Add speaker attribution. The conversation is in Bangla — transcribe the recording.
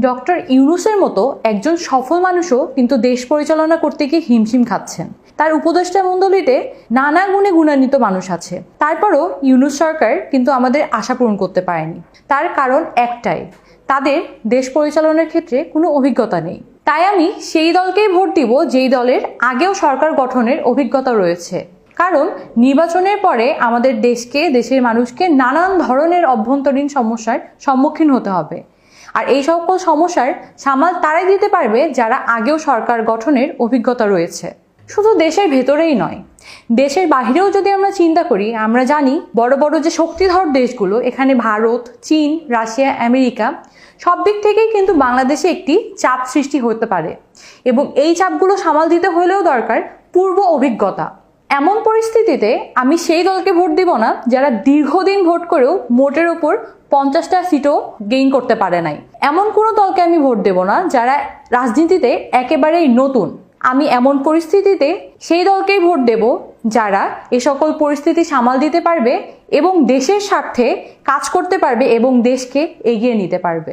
Speaker 1: ডক্টর ইউনুসের মতো একজন সফল মানুষও কিন্তু দেশ পরিচালনা করতে গিয়ে হিমশিম খাচ্ছেন। তার উপদেষ্টা মণ্ডলীতে নানা গুণে গুণান্বিত মানুষ আছে। তারপরও ইউনুস সরকার কিন্তু আমাদের আশা পূরণ করতে পারেনি। তার কারণ একটাই, তাদের দেশ পরিচালনার ক্ষেত্রে কোনো অভিজ্ঞতা নেই। তাই আমি সেই দলকেই ভোট দিব যেই দলের আগেও সরকার গঠনের অভিজ্ঞতা রয়েছে। কারণ নির্বাচনের পরে আমাদের দেশকে, দেশের মানুষকে নানান ধরনের অভ্যন্তরীণ সমস্যার সম্মুখীন হতে হবে। আর এই সকল সমস্যার সামাল তারাই দিতে পারবে যারা আগেও সরকার গঠনের অভিজ্ঞতা রয়েছে। শুধু দেশের ভেতরেই নয়, দেশের বাহিরেও যদি আমরা চিন্তা করি, আমরা জানি বড় বড় যে শক্তিধর দেশগুলো, এখানে ভারত, চীন, রাশিয়া, আমেরিকা, সব দিক থেকেই কিন্তু বাংলাদেশে একটি চাপ সৃষ্টি হতে পারে। এবং এই চাপগুলো সামাল দিতে হলেও দরকার পূর্ব অভিজ্ঞতা। এমন পরিস্থিতিতে আমি সেই দলকে ভোট দিব না যারা দীর্ঘদিন ভোট করেও মোটের ওপর পঞ্চাশটা সিটও গেইন করতে পারে নাই। এমন কোনো দলকে আমি ভোট দেব না যারা রাজনীতিতে একেবারেই নতুন। আমি এমন পরিস্থিতিতে সেই দলকেই ভোট দেব যারা এ সকল পরিস্থিতি সামাল দিতে পারবে এবং দেশের স্বার্থে কাজ করতে পারবে এবং দেশকে এগিয়ে নিতে পারবে।